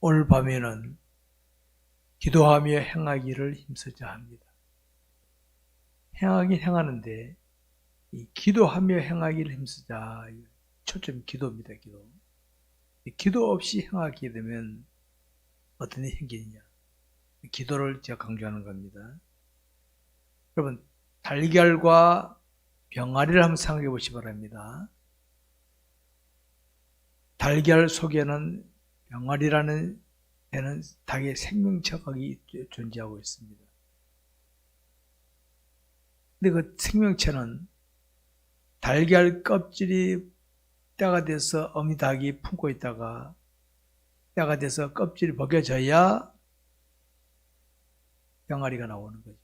오늘 밤에는 기도하며 행하기를 힘쓰자 합니다. 행하긴 행하는데 이 기도하며 행하기를 힘쓰자 초점 기도입니다. 기도. 이 기도 없이 행하게 되면 어떤 일이 생기느냐? 기도를 제가 강조하는 겁니다. 여러분 달걀과 병아리를 한번 생각해 보시기 바랍니다. 달걀 속에는 병아리라는 애는 닭의 생명체가 존재하고 있습니다. 근데 그 생명체는 달걀 껍질이 때가 돼서 어미 닭이 품고 있다가 때가 돼서 껍질이 벗겨져야 병아리가 나오는 거죠.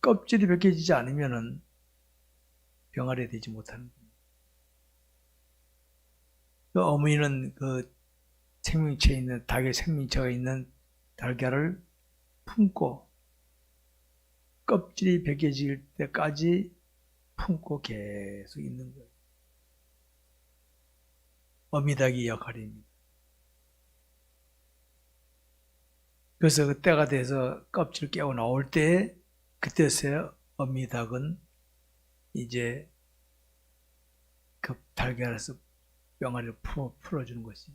껍질이 벗겨지지 않으면은 병아리 되지 못하는 겁니다. 그 어머니는 그 생명체에 있는 닭의 생명체가 있는 달걀을 품고 껍질이 벗겨질 때까지 품고 계속 있는 거예요. 어미닭이 역할입니다. 그래서 그 때가 돼서 껍질 깨고 나올 때 그때서야 어미닭은 이제 그 달걀에서 병아리를 풀어, 풀어 주는 것이죠.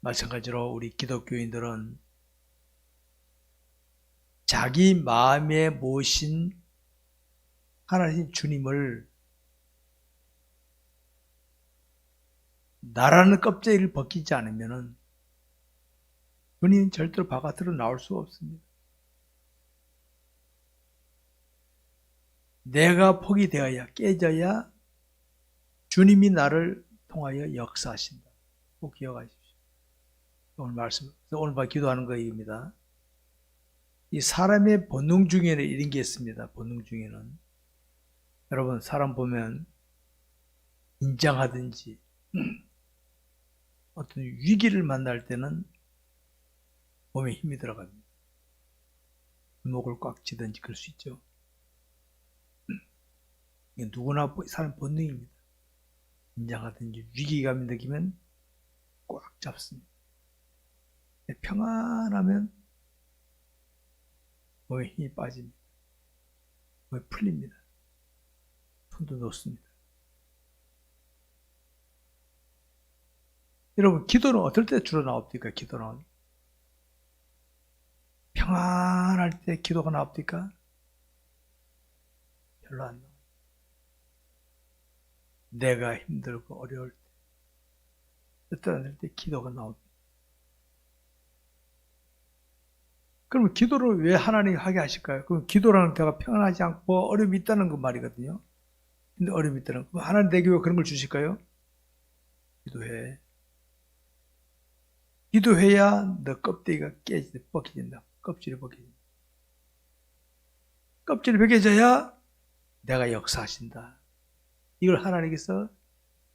마찬가지로 우리 기독교인들은 자기 마음에 모신 하나님 주님을 나라는 껍데기를 벗기지 않으면은 주님 절대로 바깥으로 나올 수 없습니다. 내가 폭이 되어야 깨져야 주님이 나를 통하여 역사하신다. 꼭 기억하십시오. 오늘 말씀, 오늘 봐 기도하는 거입니다. 이 사람의 본능 중에는 이런 게 있습니다. 본능 중에는. 여러분, 사람 보면 인장하든지 어떤 위기를 만날 때는 몸에 힘이 들어갑니다. 목을 꽉 쥐든지 그럴 수 있죠. 누구나 사람 본능입니다. 인장하든지 위기감이 느끼면 꽉 잡습니다. 평안하면 몸에 힘이 빠집니다. 몸에 풀립니다. 손도 놓습니다. 여러분, 기도는 어떨 때 주로 나옵니까? 기도는. 평안할 때 기도가 나옵니까? 별로 안 나와요. 내가 힘들고 어려울 때, 뜻안 때 기도가 나옵니다. 그러면 기도를 왜 하나님이 하게 하실까요? 그럼 기도라는 데가 평안하지 않고 어려움이 있다는 그 말이거든요. 근데 어려움이 있다는 거. 하나님 내게 왜 그런 걸 주실까요? 기도해. 기도해야 너 껍데기가 깨지, 벗겨진다. 껍질이 벗겨진다. 껍질이 벗겨져야 내가 역사하신다. 이걸 하나님께서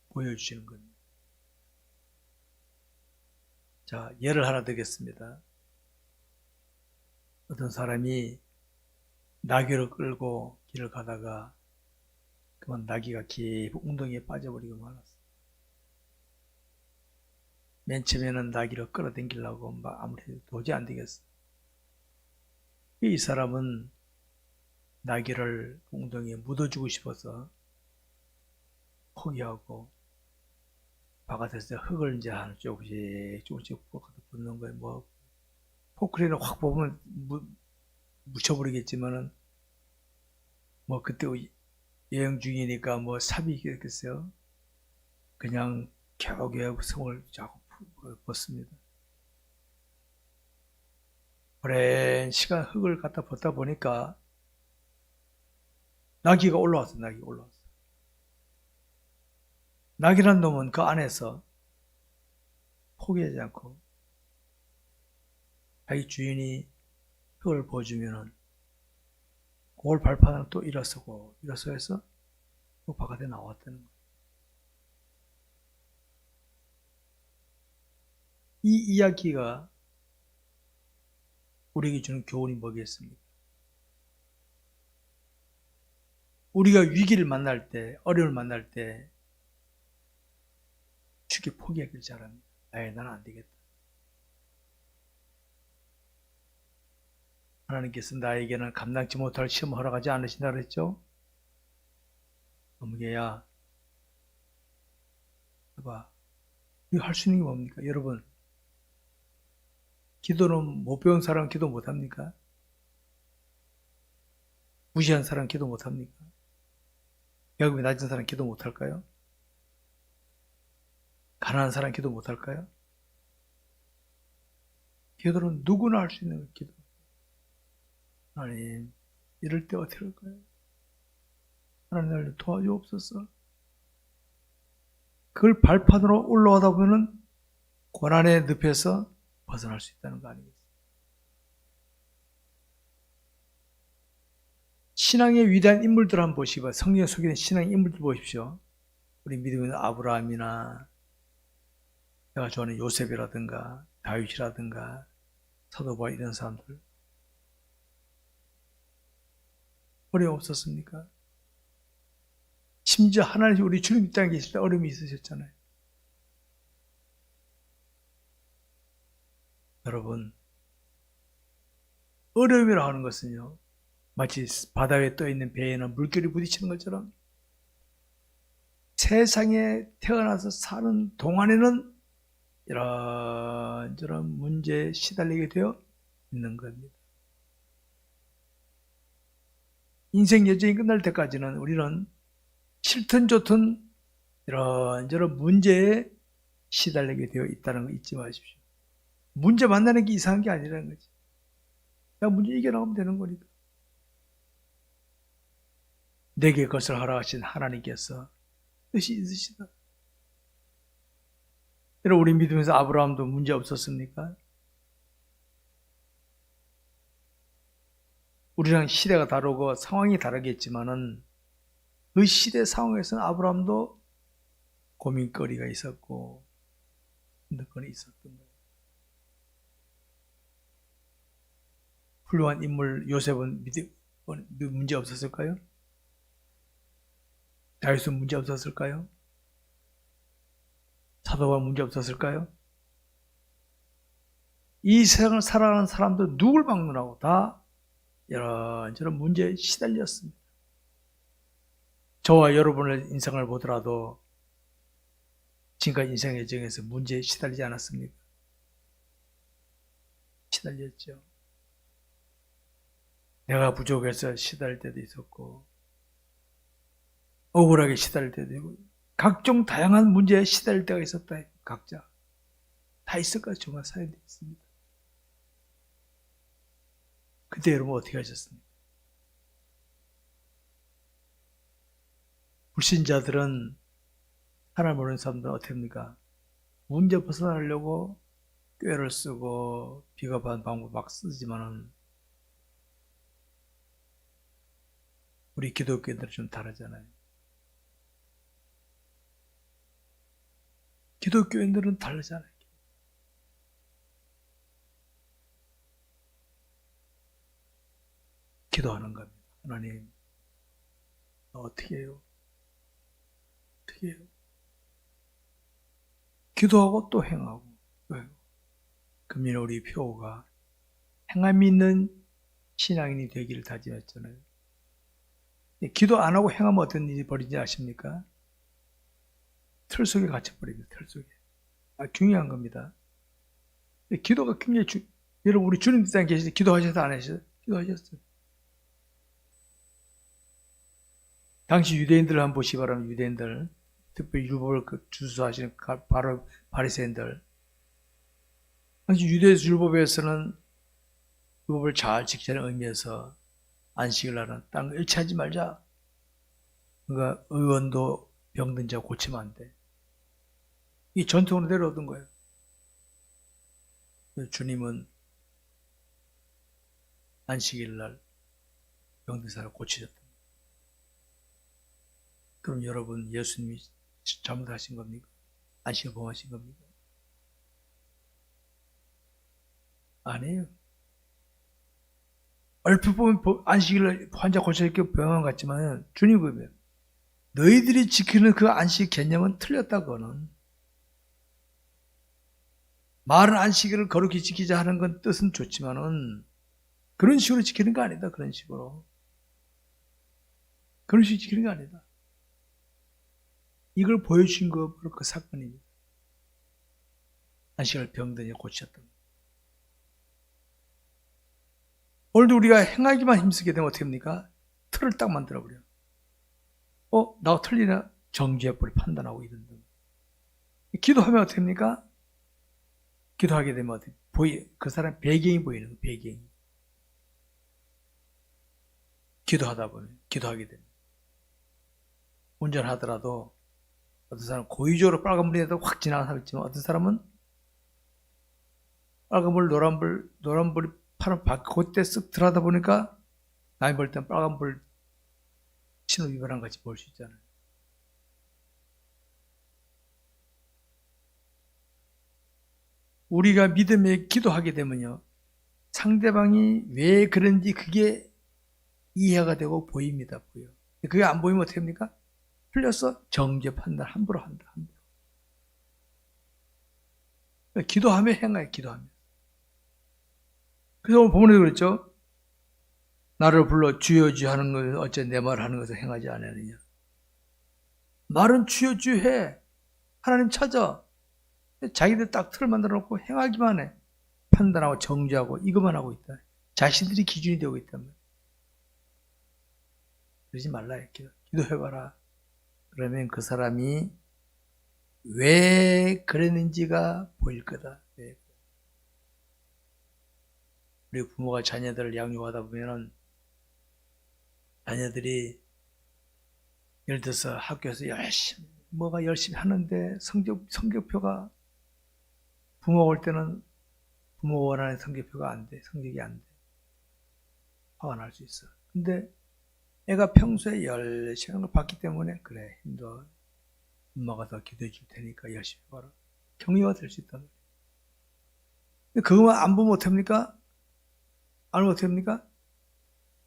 보여주시는 겁니다. 자, 예를 하나 드리겠습니다. 어떤 사람이 나귀를 끌고 길을 가다가 그만 나귀가 깊은 웅덩이에 빠져버리고 말았어. 맨 처음에는 나귀를 끌어당기려고 막 아무리 도저히 안 되겠어. 이 사람은 나귀를 웅덩이에 묻어주고 싶어서 포기하고 바깥에서 흙을 이제 하나 조금씩 조금씩 붓는 거예요. 뭐 포크레인을 확 뽑으면 무, 묻혀버리겠지만은 뭐 그때 여행 중이니까 뭐 삽이겠어요. 그냥 겨우겨우 성을 자꾸 벗습니다. 오랜 시간 흙을 갖다 벗다 보니까 나귀가 올라왔어, 나귀가 올라왔어. 낙이란 놈은 그 안에서 포기하지 않고 자기 주인이 흙을 보여주면은 그걸 발판을 또 일어서고 일어서서 또 바깥에 나왔다는 거예요. 이 이야기가 우리에게 주는 교훈이 뭐겠습니까? 우리가 위기를 만날 때, 어려움을 만날 때 쉽게 포기하길 잘합니다. 아예 나는 안 되겠다. 하나님께서 나에게는 감당치 못할 시험을 허락하지 않으신다 그랬죠? 어머니야, 봐봐. 이거 할 수 있는 게 뭡니까? 여러분, 기도는 못 배운 사람 기도 못 합니까? 무시한 사람 기도 못 합니까? 배움이 낮은 사람 기도 못 할까요? 가난한 사람 기도 못 할까요? 기도는 누구나 할 수 있는 걸 기도. 하나님, 이럴 때 어떻게 할까요? 하나님 나를 도와주옵소서. 그걸 발판으로 올라가다 보면은 고난의 늪에서 벗어날 수 있다는 거 아니겠어요? 신앙의 위대한 인물들 한번 보시고 성경에 소개된 신앙의 인물들 보십시오. 우리 믿음의 아브라함이나 내가 좋아하는 요셉이라든가 다윗이라든가 사도바 이런 사람들 어려움 없었습니까? 심지어 하나님 우리 주님 이 땅에 계실 때 어려움이 있으셨잖아요. 여러분 어려움이라 하는 것은요 마치 바다 위에 떠 있는 배에는 물결이 부딪히는 것처럼 세상에 태어나서 사는 동안에는 이런저런 문제에 시달리게 되어 있는 겁니다. 인생 여정이 끝날 때까지는 우리는 싫든 좋든 이런저런 문제에 시달리게 되어 있다는 거 잊지 마십시오. 문제 만나는 게 이상한 게 아니라는 거지. 그냥 문제 이겨나가면 되는 거니까. 내게 그것을 하라 하신 하나님께서 뜻이 있으시다. 여러분 우리 믿으면서 아브라함도 문제 없었습니까? 우리랑 시대가 다르고 상황이 다르겠지만은 그 시대 상황에서는 아브라함도 고민거리가 있었고 힘든거리 있었던 거예요. 훌륭한 인물 요셉은 믿- 문제 없었을까요? 다윗은 문제 없었을까요? 사도가 문제 없었을까요? 이 세상을 살아가는 사람들 누굴 막론하고 다 이런저런 문제에 시달렸습니다. 저와 여러분의 인생을 보더라도 지금까지 인생의 여정에서 문제에 시달리지 않았습니까? 시달렸죠. 내가 부족해서 시달릴 때도 있었고 억울하게 시달릴 때도 있고 각종 다양한 문제에 시달릴 때가 있었다. 각자 다 있을 까 정말 사연이 있습니다. 그때 여러분 어떻게 하셨습니까? 불신자들은 하나님 모르는 사람들은 어떻게 합니까? 문제 벗어나려고 꾀를 쓰고 비겁한 방법 막 쓰지만은 우리 기독교인들은 좀 다르잖아요. 기독교인들은 다르잖아요. 기도하는 겁니다. 하나님, 나 어떻게 해요? 어떻게 해요? 기도하고 또 행하고. 왜요? 금년 우리 표가 행함이 있는 신앙인이 되기를 다짐했잖아요. 기도 안 하고 행하면 어떤 일이 벌이지 아십니까? 틀 속에 갇혀버립니다. 틀 속에. 아, 중요한 겁니다. 기도가 굉장히 주, 여러분 우리 주님 땅에 계실 때 기도하셔서 안 하셨어요? 기도하셨어요. 당시 유대인들을 한번 보시 기 바랍니다. 유대인들. 특별히 율법을 그 주수하시는 가- 바로 바리새인들. 당시 유대 율법에서는 율법을 잘 지키자는 의미에서 안식을 하는 땅 일치하지 말자. 그러니까 의원도 병든 자 고치면 안 돼. 이 전통으로 내려오던 거예요. 주님은 안식일 날 병든 사람 고치셨다. 그럼 여러분 예수님이 잘못하신 겁니까? 안식을 범하신 겁니까? 아니에요. 얼핏 보면 안식일 환자 고쳐있게 병원 같지만 주님 보면 너희들이 지키는 그 안식 개념은 틀렸다고는 말은 안식일을 거룩히 지키자 하는 건 뜻은 좋지만은 그런 식으로 지키는 거 아니다. 그런 식으로. 그런 식으로 지키는 거 아니다. 이걸 보여준 거 바로 그 사건입니다. 안식을 병든이 고치셨던 거. 오늘도 우리가 행하기만 힘쓰게 되면 어떻게 합니까? 틀을 딱 만들어버려. 어? 나가 틀리나? 정죄해버리 판단하고 이런 등. 기도하면 어떻게 합니까? 기도하게 되면 보이, 그 사람 배경이 보이는 거, 배경이. 기도하다 보면, 기도하게 되면. 운전하더라도, 어떤 사람은 고의적으로 빨간불에도 확 지나가는 사람 있지만, 어떤 사람은 빨간불, 노란불, 노란불이 파란 바, 그때 쓱 들어가다 보니까, 남이 볼 땐 빨간불 신호 위반한 같이 볼 수 있잖아요. 우리가 믿음에 기도하게 되면요. 상대방이 왜 그런지 그게 이해가 되고 보입니다. 보여. 그게 안 보이면 어떻게 합니까? 풀려서 정죄 판단 함부로 한다. 함부로. 그러니까 기도하며 행하여 기도하며. 그래서 오늘 본문에도 그랬죠. 나를 불러 주여 주여 하는 것을 어째 내말 하는 것을 행하지 않느냐. 말은 주여 주여 해. 하나님 찾아. 자기들 딱 틀을 만들어 놓고 행하기만 해. 판단하고 정죄하고 이것만 하고 있다. 자신들이 기준이 되고 있다면. 그러지 말라. 기도, 기도해봐라. 그러면 그 사람이 왜 그랬는지가 보일 거다. 네. 우리 부모가 자녀들을 양육하다 보면은 자녀들이 예를 들어서 학교에서 열심히 뭐가 열심히 하는데 성적 성적표가 부모가 올 때는 부모 원하는 성적표가 안 돼. 성적이 안 돼. 화가 날 수 있어. 근데 애가 평소에 열심히 하는 걸 봤기 때문에 그래 힘들어. 엄마가 더 기도해 줄 테니까 열심히 해봐라. 격려가 될 수 있단 말이야. 근데 그거만 안 보면 어떡합니까? 안 보면 어떡합니까?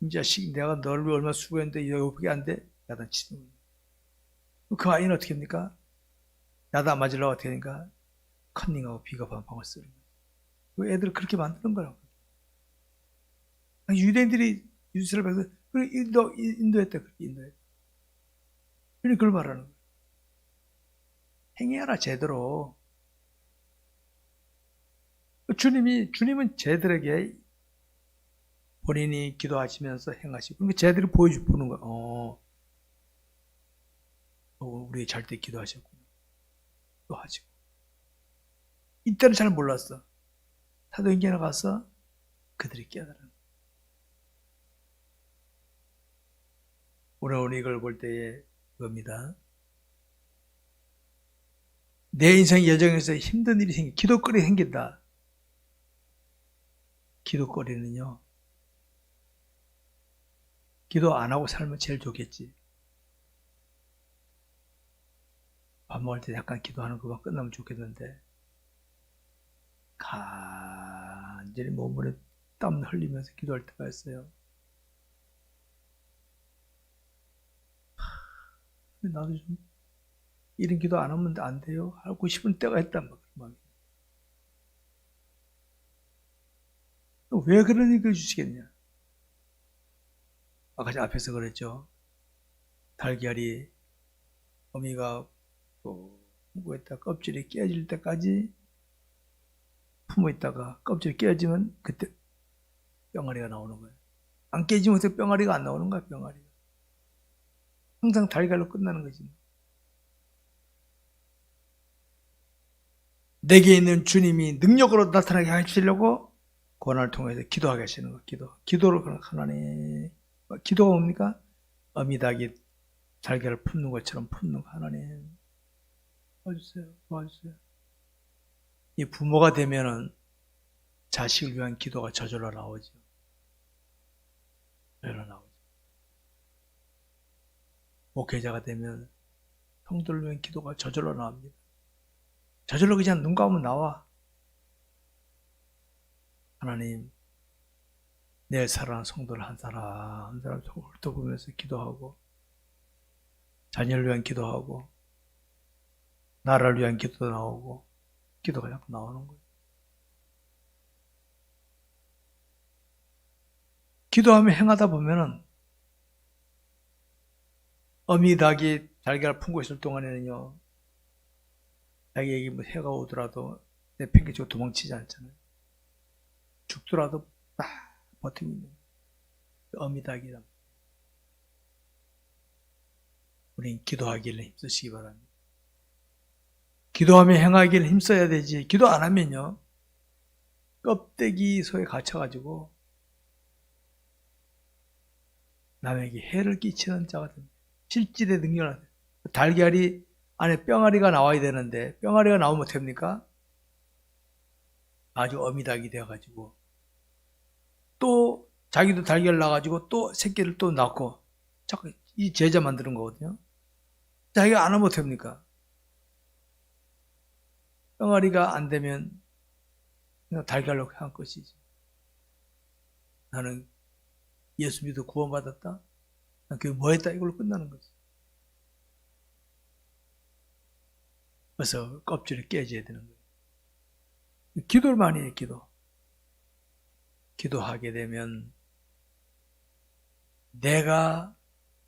이 자식 내가 너를 얼마나 수고했는데 여기밖에 안 돼? 야단치는 거예요. 그 아이는 어떻게 합니까? 야단 맞으려고 어떻게 하니까 컨닝하고 비겁한 방을 쓰는 거예요. 그 애들을 그렇게 만드는 거라고. 유대인들이 이스라엘에서 인도, 인도했다. 그렇게 인도했다. 그러니 그걸 말하는 거예요. 행해라, 제대로. 주님이, 주님은 쟤들에게 본인이 기도하시면서 행하시고, 그러니까 쟤들이 보여주, 보는 거야. 어, 어 우리 잘 때 기도하셨구나. 또 하시고. 이때는 잘 몰랐어. 사도행전에 가서 그들이 깨달은 오늘 오늘 이걸 볼 때에 겁니다. 내 인생 여정에서 힘든 일이 생기, 기도거리 생긴다. 기도거리는요, 기도 안 하고 살면 제일 좋겠지. 밥 먹을 때 약간 기도하는 거가 끝나면 좋겠는데, 간절히 몸으로 땀 흘리면서 기도할 때가 있어요. 나도 좀 이런 기도 안 하면 안 돼요. 하고 싶은 때가 있단 말이에요. 왜 그런 얘기를 주시겠냐? 아까 앞에서 그랬죠. 달걀이 어미가 뭐했다 껍질이 깨질 때까지 품어 있다가 껍질이 깨지면 그때 병아리가 나오는 거예요. 안 깨지면 그때 병아리가 안 나오는 거야, 병아리가. 항상 달걀로 끝나는 거지. 내게 있는 주님이 능력으로 나타나게 하시려고 고난을 통해서 기도하게 하시는 거, 기도. 기도로 하나님, 기도가 뭡니까? 어미닭이 달걀을 품는 것처럼 품는 거, 하나님. 도와주세요, 도와주세요. 이 부모가 되면은 자식을 위한 기도가 저절로 나오죠. 저절로 나오죠. 목회자가 되면 성도를 위한 기도가 저절로 나옵니다. 저절로 그냥 눈 감으면 나와. 하나님, 내 사랑하는 성도를 한 사람, 한 사람 훑어보면서 기도하고, 자녀를 위한 기도하고, 나라를 위한 기도 나오고, 기도가 자꾸 나오는 거예요. 기도하며 행하다 보면은 어미 닭이 달걀 품고 있을 동안에는요, 닭에게 뭐 해가 오더라도 내팽개치고 도망치지 않잖아요. 죽더라도 딱 버티는 그 어미 닭이란. 우린 기도하기를 힘쓰시기 바랍니다. 기도하며 행하기를 힘써야 되지. 기도 안 하면요. 껍데기 속에 갇혀가지고 남에게 해를 끼치는 자가 됩니다. 실질의 능력을. 달걀이 안에 뿅아리가 나와야 되는데 뿅아리가 나오면 어떡합니까? 아주 어미닭이 되어가지고 또 자기도 달걀 낳아가지고 또 새끼를 또 낳고 자꾸 이 제자 만드는 거거든요. 자기가 안 하면 어떡합니까? 뿅아리가 안 되면 달걀로 한 것이지. 나는 예수 믿어 구원받았다? 난 그게 뭐 했다? 이걸로 끝나는 거지. 그래서 껍질을 깨져야 되는 거예요. 기도를 많이 해, 기도. 기도하게 되면 내가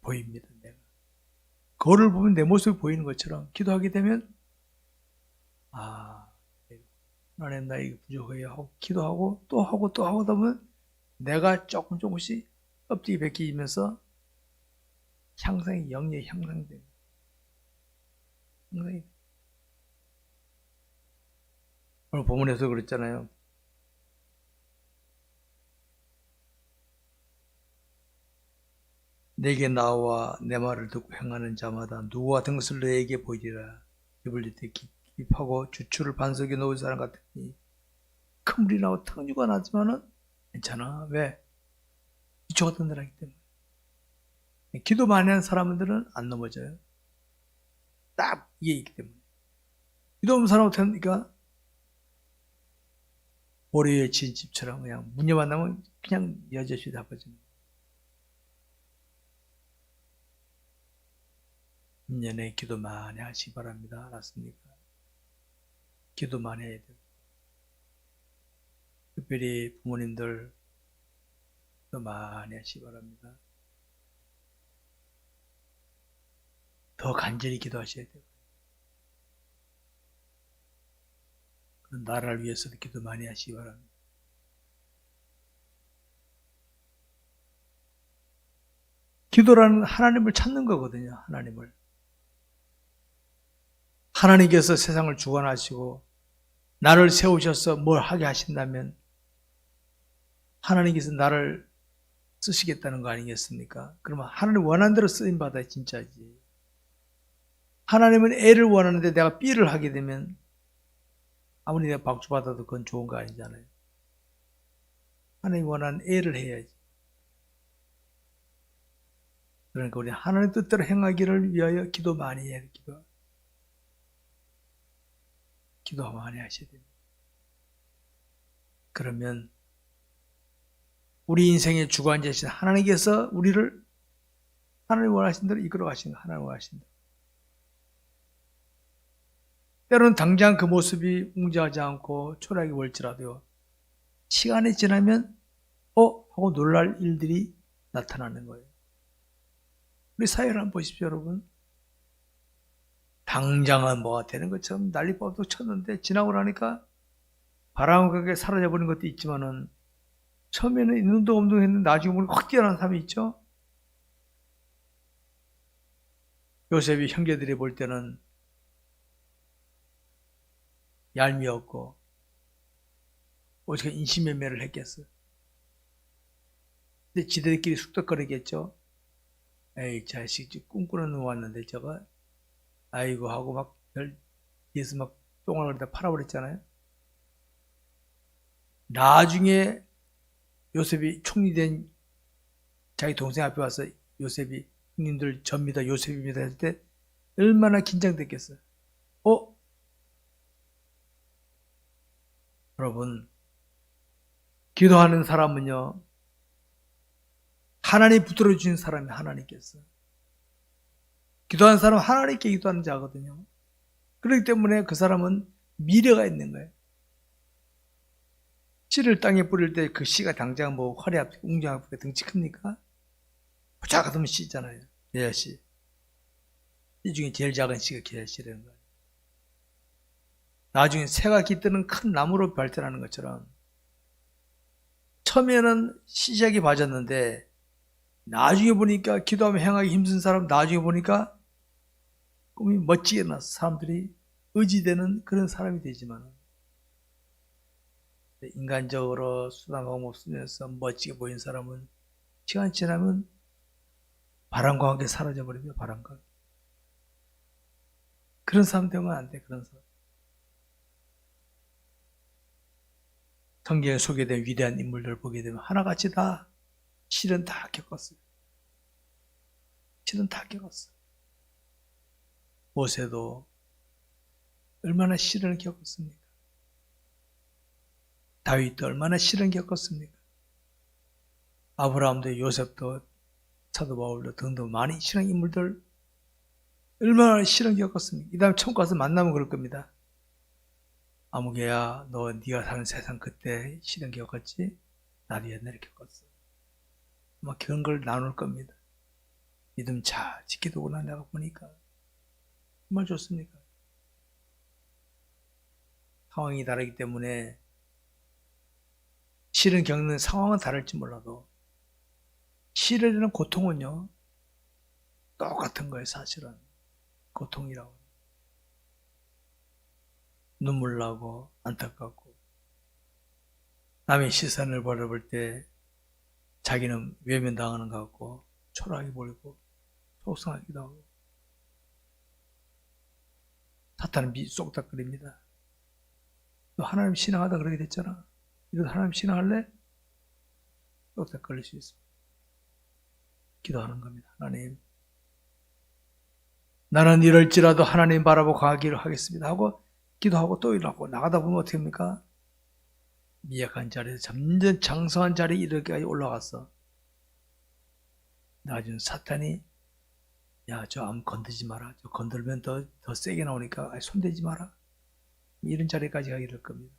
보입니다, 내가. 거울을 보면 내 모습이 보이는 것처럼 기도하게 되면 아, 하나님 나 이거 부족해요 하고 기도하고 또 하고 또 하고 보면 내가 조금 조금씩 껍데기 벗기면서 향상이 영리에 향상돼요. 향상이. 오늘 본문에서 그랬잖아요. 내게 나와 내 말을 듣고 행하는 자마다 누구와 것을 너에게 보이리라. 입을 이때 깊하고 주추를 반석에 놓은 사람 같으니 큰 물이 나고 탕류가 나지만은 괜찮아. 왜? 기초가 든든하기 때문에. 기도 많이 하는 사람들은 안 넘어져요. 딱 이게 있기 때문에. 기도 없는 사람 어떻습니까? 모래에 진 집처럼 그냥 문이 만나면 그냥 여럿이 나빠집니다. 1년에 기도 많이 하시기 바랍니다. 알았습니까? 기도 많이 해야 돼요. 특별히 부모님들 기도 많이 하시기 바랍니다. 더 간절히 기도하셔야 돼요. 나라를 위해서도 기도 많이 하시기 바랍니다. 기도라는 하나님을 찾는 거거든요. 하나님을. 하나님께서 세상을 주관하시고 나를 세우셔서 뭘 하게 하신다면 하나님께서 나를 쓰시겠다는 거 아니겠습니까? 그러면 하나님 원하는 대로 쓰임 받아 진짜지. 하나님은 A를 원하는데 내가 B를 하게 되면 아무리 내가 박수 받아도 그건 좋은 거 아니잖아요. 하나님 원하는 A를 해야지. 그러니까 우리 하나님 뜻대로 행하기를 위하여 기도 많이 해야 돼. 기도. 기도 많이 하셔야 됩니다. 그러면 우리 인생의 주관자신 하나님께서 우리를 하나님 원하신 대로 이끌어 가시는 하나님 원하신 대로. 때로는 당장 그 모습이 웅장하지 않고 초라하게 볼지라도 시간이 지나면 어? 하고 놀랄 일들이 나타나는 거예요. 우리 사회를 한번 보십시오, 여러분. 당장은 뭐가 되는 것처럼 난리법도 쳤는데 지나고 나니까 바람하게 사라져버린 것도 있지만은 처음에는 있는 도 없는 했는데 나중에 보니 확 뛰어난 사람이 있죠. 요셉이 형제들이 볼 때는 얄미웠고 어떻게 인신매매를 했겠어요. 근데 지들끼리 숙덕거리겠죠. 에이 자식 꿈꾸는 놈 왔는데 저거 아이고 하고 막 예수 막 똥을 그리다 팔아버렸잖아요. 나중에 요셉이 총리된 자기 동생 앞에 와서 요셉이 형님들 접니다 요셉입니다 했을 때 얼마나 긴장됐겠어요. 어? 여러분 기도하는 사람은요 하나님 붙들어 주신 사람이 하나님께서 기도하는 사람은 하나님께 기도하는 자거든요. 그렇기 때문에 그 사람은 미래가 있는 거예요. 씨를 땅에 뿌릴 때 그 씨가 당장 뭐 허리 아프고 웅장 아프고 등치 큽니까? 같으면 씨잖아요. 계자씨. 이 중에 제일 작은 씨가 계자씨라는 거예요. 나중에 새가 깃드는 큰 나무로 발전하는 것처럼 처음에는 시작이 맞았는데 나중에 보니까 기도하며 행하기 힘든 사람 나중에 보니까 꿈이 멋지게 나서 사람들이 의지되는 그런 사람이 되지만 인간적으로 수단 방법 쓰면서 멋지게 보인 사람은 시간 지나면 바람과 함께 사라져 버립니다. 바람과. 그런 사람 되면 안 돼. 그런 사람. 성경에 소개된 위대한 인물들 보게 되면 하나같이 다 실은 다 겪었어요. 실은 다 겪었어요. 모세도 얼마나 시련을 겪었습니까? 다윗도 얼마나 시련을 겪었습니까? 아브라함도 요셉도 사도 바울도 등등 많은 신앙 인물들 얼마나 시련 겪었습니까? 이 다음에 천국 가서 만나면 그럴 겁니다. 아무개야 너 네가 사는 세상 그때 시련 겪었지? 나도 옛날에 겪었어. 아마 그런 걸 나눌 겁니다. 믿음 잘 지키도구나 내가 보니까 정말 좋습니까? 상황이 다르기 때문에 실은 겪는 상황은 다를지 몰라도 실에 대한 고통은요 똑같은 거예요 사실은. 고통이라고. 눈물 나고 안타깝고. 남의 시선을 바라볼 때 자기는 외면당하는 것 같고 초라하게 보이고 속상하기도 하고 사탄은 미 쏙닥거립니다. 너 하나님 신앙하다 그러게 됐잖아. 이런 하나님 신앙할래? 쏙닥거릴 수 있습니다. 기도하는 겁니다. 하나님 나는 이럴지라도 하나님 바라보고 가기를 하겠습니다. 하고 기도하고 또 일어나고 나가다 보면 어떻게 합니까? 미약한 자리에서 점점 장성한 자리에 이르기까지 올라갔어. 나중에 사탄이 야 저 암 건들지 마라. 저 건들면 더, 더 세게 나오니까 아이, 손대지 마라. 이런 자리까지 가게 될 겁니다.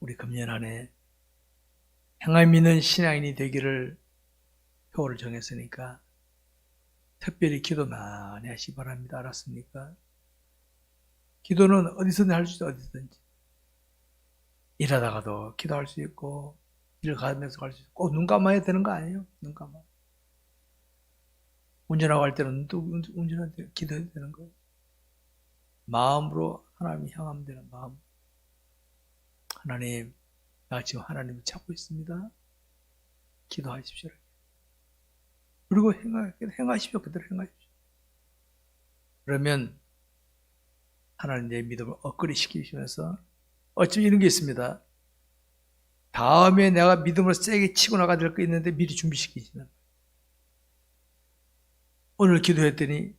우리 금년 안에 행함 있는 신앙인이 되기를 표를 정했으니까 특별히 기도 많이 하시 기 바랍니다. 알았습니까? 기도는 어디서든 할 수 있어, 어디든지. 일하다가도 기도할 수 있고, 일 가면서 할 수 있고, 꼭 눈 감아야 되는 거 아니에요? 눈 감아. 운전하고 할 때는 또 운- 운전할 때 기도해야 되는 거예요. 마음으로 하나님 향하면 되는 마음. 하나님, 나 지금 하나님을 찾고 있습니다. 기도하십시오. 그리고 행하, 행하십시오. 그대로 행하십시오. 그러면 하나님 내 믿음을 업그레이드 시키시면서 어쩜 이런 게 있습니다. 다음에 내가 믿음을 세게 치고 나가야 될거 있는데 미리 준비시키시는. 오늘 기도했더니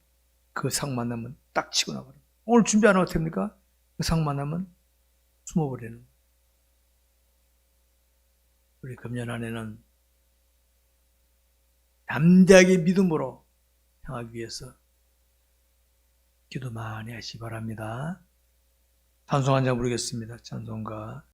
그 상 만나면 딱 치고 나가요. 오늘 준비 안 하고 됩니까? 그 상 만나면 숨어버리는. 우리 금년 안에는 담대하게 믿음으로 향하기 위해서 기도 많이 하시 기 바랍니다. 찬송 한 장 부르겠습니다. 찬송가